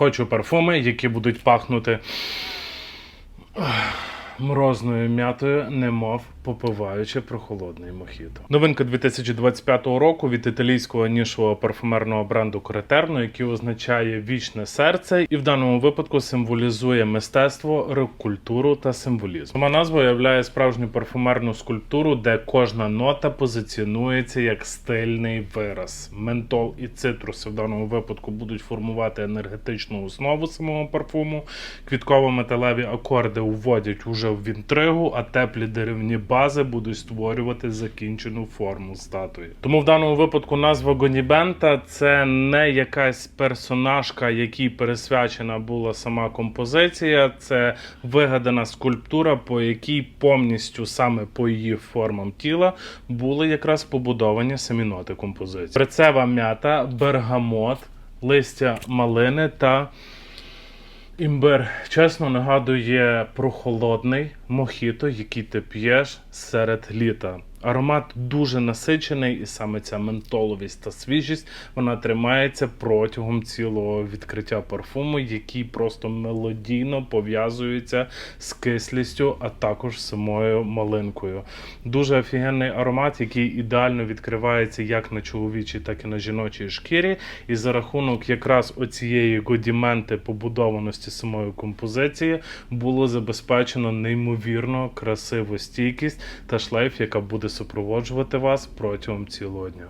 Хочу парфуми, які будуть пахнути морозною м'ятою, немов попиваючи прохолодний мохіто. Новинка 2025 року від італійського нішового парфумерного бренду Кретерно, який означає вічне серце, і в даному випадку символізує мистецтво, рок-культуру та символізм. Сама назва уявляє справжню парфумерну скульптуру, де кожна нота позиціонується як стильний вираз. Ментол і цитруси в даному випадку будуть формувати енергетичну основу самого парфуму. Квітково-металеві акорди уводять уже в інтригу, а теплі деревні бази будуть створювати закінчену форму статуї. Тому в даному випадку назва Гонібента це не якась персонажка, якій пересвячена була сама композиція, це вигадана скульптура, по якій повністю саме по її формам тіла були якраз побудовані самі ноти композиції. Прицева м'ята, бергамот, листя малини та Імбир чесно нагадує про холодний мохіто, який ти п'єш серед літа. Аромат дуже насичений, і саме ця ментоловість та свіжість вона тримається протягом цілого відкриття парфуму, який просто мелодійно пов'язується з кислістю, а також самою малинкою. Дуже офігенний аромат, який ідеально відкривається як на чоловічій, так і на жіночій шкірі. І за рахунок якраз оцієї годіменти побудованості самої композиції було забезпечено неймовірно красиву стійкість та шлейф, яка буде супроводжувати вас протягом цілого дня.